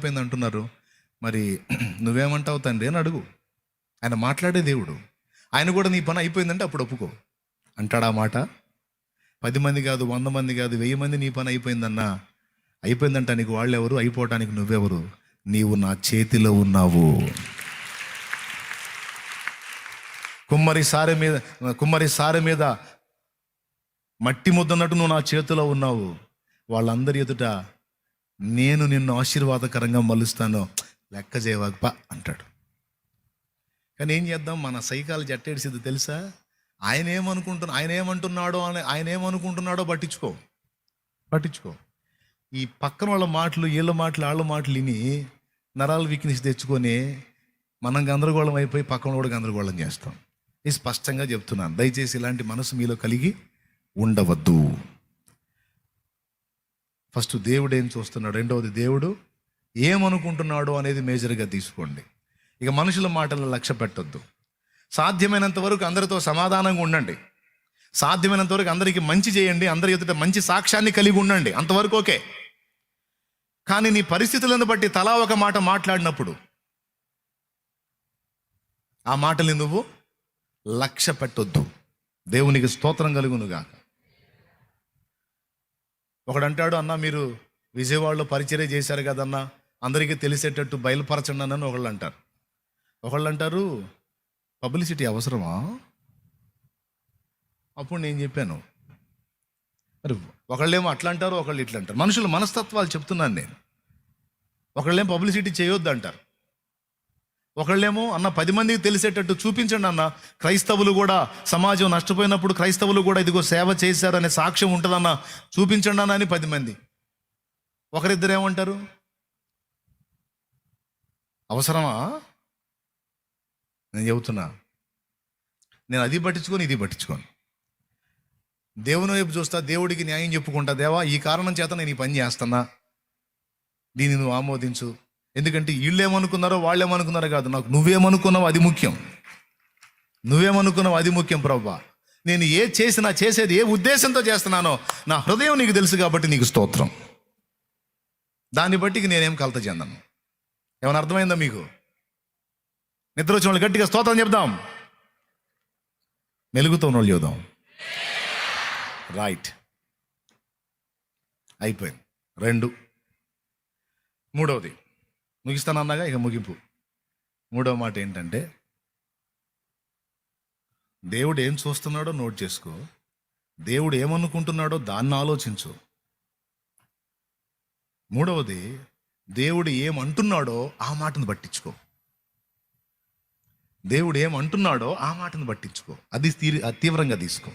అయిపోయింది అంటున్నారు. మరి నువ్వేమంటావు తండ్రి అని అడుగు. ఆయన మాట్లాడే దేవుడు. ఆయన కూడా నీ పని అయిపోయిందంటే అప్పుడు ఒప్పుకో. అంటాడా మాట? పది మంది కాదు వంద మంది కాదు వెయ్యి మంది నీ పని అయిపోయిందన్నా. అయిపోయిందంటే నీకు వాళ్ళెవరు? అయిపోవటానికి నువ్వెవరు? నీవు నా చేతిలో ఉన్నావు. కుమ్మరి సారె మీద కుమ్మరి సారె మీద మట్టి ముద్దన్నట్టు నువ్వు నా చేతిలో ఉన్నావు. వాళ్ళందరి ఎదుట నేను నిన్ను ఆశీర్వాదకరంగా మలుస్తాను లెక్క చేయవాకప అంటాడు. కానీ ఏం చేద్దాం? మన సైకాలజీ అట్టేడిసింది తెలుసా? ఆయన ఏమనుకుంటున్నా ఆయన ఏమంటున్నాడో అని ఆయన ఏమనుకుంటున్నాడో పట్టించుకో. పట్టించుకో. ఈ పక్కన వాళ్ళ మాటలు వీళ్ళ మాటలు వాళ్ళ మాటలు విని నరాలు వీక్నెస్ తెచ్చుకొని మనం గందరగోళం అయిపోయి పక్కన కూడా గందరగోళం చేస్తాం. ఇది స్పష్టంగా చెప్తున్నాను. దయచేసి ఇలాంటి మనసు మీలో కలిగి ఉండవద్దు. ఫస్ట్ దేవుడు ఏం చూస్తున్నాడు? రెండవది దేవుడు ఏమనుకుంటున్నాడు అనేది మేజర్గా తీసుకోండి. ఇక మనుషుల మాటలను లక్ష్య పెట్టొద్దు. సాధ్యమైనంత వరకు అందరితో సమాధానంగా ఉండండి. సాధ్యమైనంత వరకు అందరికీ మంచి చేయండి అందరి ఎదుట మంచి సాక్ష్యాన్ని కలిగి ఉండండి. అంతవరకు ఓకే. కానీ నీ పరిస్థితులను బట్టి తలా ఒక మాట మాట్లాడినప్పుడు ఆ మాటని నువ్వు లక్ష్య పెట్టొద్దు. దేవునికి స్తోత్రం కలుగునుగాక. ఒకడంటాడు అన్న మీరు విజయవాడలో పరిచయం చేశారు కదన్నా అందరికీ తెలిసేటట్టు బయలుపరచండి అన్నని ఒకళ్ళు అంటారు ఒకళ్ళు అంటారు పబ్లిసిటీ అవసరమా? అప్పుడు నేను చెప్పాను. మరి ఒకళ్ళేమో అట్లా అంటారు ఒకళ్ళు ఇట్లా అంటారు మనుషుల మనస్తత్వాలు చెప్తున్నాను నేను. ఒకళ్ళేం పబ్లిసిటీ చేయొద్దు అంటారు ఒకళ్ళేమో అన్న పది మందికి తెలిసేటట్టు చూపించండి అన్న. క్రైస్తవులు కూడా సమాజం నష్టపోయినప్పుడు క్రైస్తవులు కూడా ఇదిగో సేవ చేశారనే సాక్ష్యం ఉంటుందన్న. చూపించండి అన్న అని పది మంది. ఒకరిద్దరు ఏమంటారు? అవసరమా? నేను చెబుతున్నా. నేను అది పట్టించుకొని ఇది పట్టించుకోను. దేవుని వైపు చూస్తా దేవుడికి న్యాయం చెప్పుకుంటా దేవా ఈ కారణం చేత నేను ఈ పని చేస్తున్నా. దీన్ని నువ్వు ఆమోదించు. ఎందుకంటే వీళ్ళు ఏమనుకున్నారో వాళ్ళు ఏమనుకున్నారో కాదు. నాకు నువ్వేమనుకున్నావు అది ముఖ్యం. నువ్వేమనుకున్నావు అది ముఖ్యం ప్రభా నేను ఏ చేసినా చేసేది ఏ ఉద్దేశంతో చేస్తున్నానో నా హృదయం నీకు తెలుసు కాబట్టి నీకు స్తోత్రం. దాన్ని బట్టి నేనేం కలత చెందను. ఏమైనా అర్థమైందా మీకు? నిద్ర వచ్చిన వాళ్ళు గట్టిగా స్తోత్రం చెప్దాం. మెలుగుతో వాళ్ళు చెబుదాం రైట్. అయిపోయింది. రెండు. మూడవది. ముగిస్తానన్నాగా ఇక ముగింపు. మూడవ మాట ఏంటంటే దేవుడు ఏం చూస్తున్నాడో నోట్ చేసుకో. దేవుడు ఏమనుకుంటున్నాడో దాన్ని ఆలోచించు. మూడవది దేవుడు ఏమంటున్నాడో ఆ మాటను పట్టించుకో. దేవుడు ఏమంటున్నాడో ఆ మాటను పట్టించుకో. అది తీ అది తీవ్రంగా తీసుకో.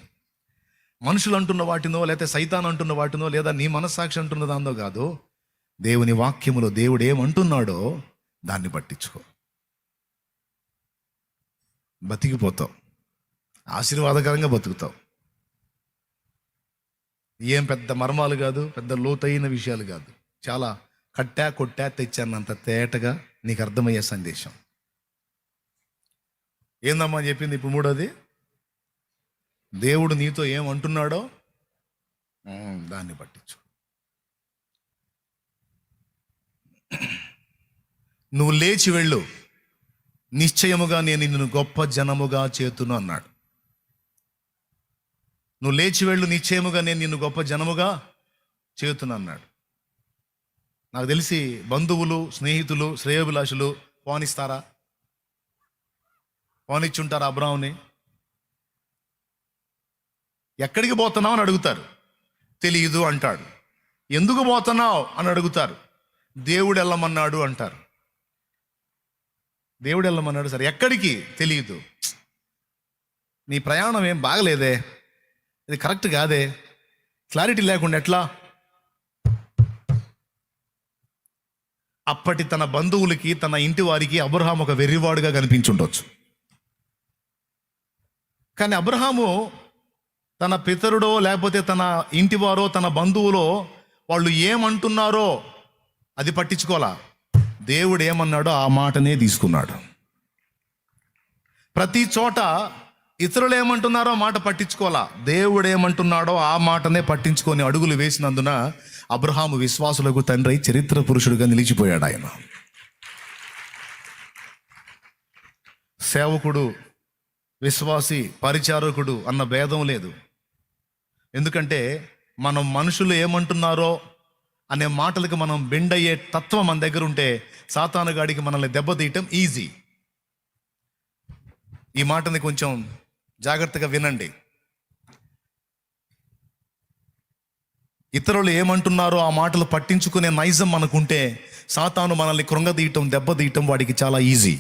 మనుషులు అంటున్న వాటినో లేకపోతే సైతాన్ అంటున్న వాటినో లేదా నీ మనస్సాక్షి అంటున్న దాంతో కాదు దేవుని వాక్యములో దేవుడు ఏమంటున్నాడో దాన్ని పట్టించుకో. బతికిపోతావు. ఆశీర్వాదకరంగా బతుకుతావు. ఏం పెద్ద మర్మాలు కాదు పెద్ద లోతైన విషయాలు కాదు. చాలా కట్టా కొట్టా తెచ్చానంత తేటగా నీకు అర్థమయ్యే సందేశం. ఏందమ్మా చెప్పింది ఇప్పుడు మూడోది? దేవుడు నీతో ఏమంటున్నాడో దాన్ని పట్టించు నువ్వు లేచి వెళ్ళు. నిశ్చయముగా నేను నిన్ను గొప్ప జనముగా చేతును అన్నాడు. నువ్వు లేచి వెళ్ళు నిశ్చయముగా నేను నిన్ను గొప్ప జనముగా చేతును అన్నాడు. నాకు తెలిసి బంధువులు స్నేహితులు శ్రేయోభిలాషులు పోనిస్తారా? పోనిచ్చుంటారా అబ్రాహ్ని ఎక్కడికి పోతున్నావు అని అడుగుతారు. తెలియదు అంటాడు. ఎందుకు పోతున్నావు అని అడుగుతారు. దేవుడు వెళ్ళమన్నాడు అంటారు. దేవుడు వెళ్ళమన్నాడు సరే. ఎక్కడికి? తెలియదు నీ ప్రయాణం ఏం బాగలేదే. ఇది కరెక్ట్ కాదే. క్లారిటీ లేకుండా ఎట్లా? అప్పటి తన బంధువులకి తన ఇంటి వారికి అబ్రహాం ఒక వెర్రివాడుగా కనిపించుండొచ్చు. కానీ అబ్రహాము తన పితరుడో లేకపోతే తన ఇంటివారో తన బంధువులో వాళ్ళు ఏమంటున్నారో అది పట్టించుకోవాలా? దేవుడు ఏమన్నాడో ఆ మాటనే తీసుకున్నాడు. ప్రతి చోట ఇతరులు ఏమంటున్నారో మాట పట్టించుకోవాలా? దేవుడు ఏమంటున్నాడో ఆ మాటనే పట్టించుకొని అడుగులు వేసినందున అబ్రహాము విశ్వాసులకు తండ్రి చరిత్ర పురుషుడిగా నిలిచిపోయాడు ఆయన. సేవకుడు విశ్వాసి పరిచారకుడు అన్న భేదం లేదు. ఎందుకంటే మనం మనుషులు ఏమంటున్నారో అనే మాటలకు మనం బెండయ్యే తత్వం మన దగ్గర ఉంటే సాతానుగాడికి మనల్ని దెబ్బతీయటం ఈజీ ఈ మాటని కొంచెం జాగ్రత్తగా వినండి. ఇతరులు ఏమంటున్నారో ఆ మాటలు పట్టించుకునే నైజం మనకుంటే సాతాను మనల్ని కృంగదీయటం దెబ్బతీయటం వాడికి చాలా ఈజీ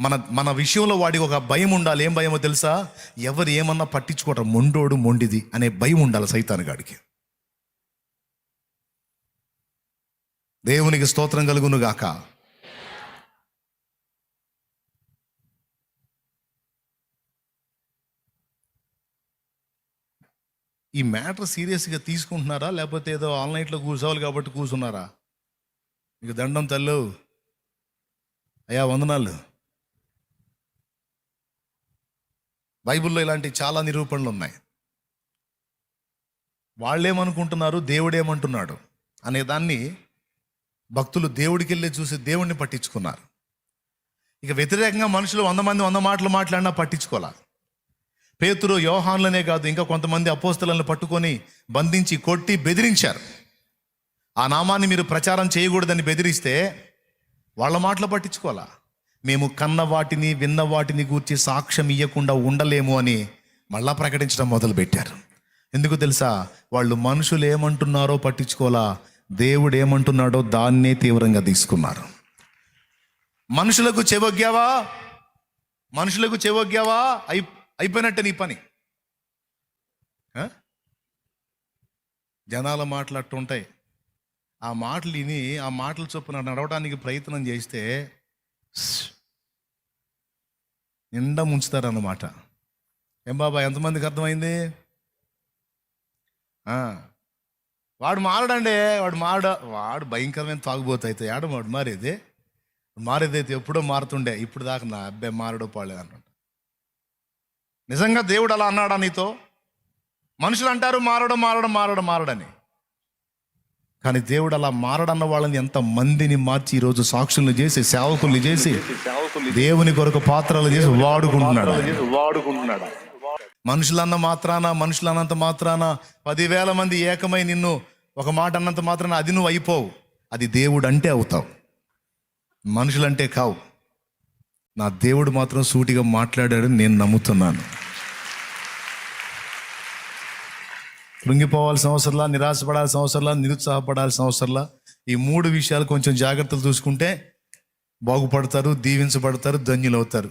మన మన విషయంలో వాడికి ఒక భయం ఉండాలి. ఏం భయమో తెలుసా? ఎవరు ఏమన్నా పట్టించుకోవటం మొండోడు మొండిది అనే భయం ఉండాలి సైతాను గాడికి. దేవునికి స్తోత్రం కలుగును గాక ఈ మ్యాటర్ సీరియస్గా తీసుకుంటున్నారా? లేకపోతే ఏదో ఆన్లైన్లో కూర్చోవాలి కాబట్టి కూర్చున్నారా? మీకు దండం తల్లు. అయ్యా వందనాలు. బైబిల్లో ఇలాంటి చాలా నిరూపణలు ఉన్నాయి. వాళ్ళేమనుకుంటున్నారు? దేవుడేమంటున్నాడు? అనే దాన్ని భక్తులు దేవుడికి వెళ్ళి చూసి దేవుణ్ణి పట్టించుకున్నారు. ఇక వ్యతిరేకంగా మనుషులు వంద మంది వంద మాటలు మాట్లాడినా పట్టించుకోలే. పేతురు యోహాన్లనే కాదు ఇంకా కొంతమంది అపోస్తలను పట్టుకొని బంధించి కొట్టి బెదిరించారు. ఆ నామాన్ని మీరు ప్రచారం చేయకూడదని బెదిరిస్తే వాళ్ళ మాటలు పట్టించుకోవాలా మేము కన్న వాటిని విన్న వాటిని గూర్చి సాక్ష్యం ఇవ్వకుండా ఉండలేము అని మళ్ళా ప్రకటించడం మొదలుపెట్టారు. ఎందుకు తెలుసా? వాళ్ళు మనుషులు ఏమంటున్నారో పట్టించుకోవాలా దేవుడు ఏమంటున్నాడో దాన్నే తీవ్రంగా తీసుకున్నారు. మనుషులకు చెవొగ్గావా? మనుషులకు చెవొగ్గావా? అయి అయిపోయినట్టే నీ పని. జనాల మాటలు అట్టుంటాయి ఆ మాటలు విని ఆ మాటలు చొప్పున నడవడానికి ప్రయత్నం చేస్తే నిండా ముంచుతారన్నమాట. ఏం బాబా ఎంతమందికి అర్థమైంది? ఆ, వాడు మారడండి వాడు మారడ వాడు భయంకరమైన తాగుబోతు ఏడ వాడు మారేది? మారేదైతే ఎప్పుడో మారుతుండే ఇప్పుడు దాకా నా అబ్బాయి మారడో పాడలేదు అంటుంట నిజంగా దేవుడు అలా అన్నాడా నీతో? మనుషులు అంటారు మారడం మారడం మారడం మారడని. కానీ దేవుడు అలా మారడన్న వాళ్ళని ఎంత మందిని మార్చి ఈరోజు సాక్షుల్ని చేసి సేవకుల్ని చేసి దేవుని కొరకు పాత్రలు చేసి వాడుకుంటున్నాడు. వాడుకుంటున్నాడు. మనుషులన్న మాత్రాన మనుషులన్నంత మాత్రాన? పదివేల మంది ఏకమై నిన్ను ఒక మాట అన్నంత మాత్రాన? అది నువ్వు అయిపోవు. అది దేవుడు అంటే అవుతావు. మనుషులంటే కావు. నా దేవుడు మాత్రం సూటిగా మాట్లాడాడని నేను నమ్ముతున్నాను. కృంగిపోవాల్సిన అవసరంలా నిరాశపడాల్సిన అవసరంలా నిరుత్సాహపడాల్సిన అవసరంలా ఈ మూడు విషయాలు కొంచెం జాగ్రత్తలు చూసుకుంటే బాగుపడతారు దీవించబడతారు ధన్యులవుతారు.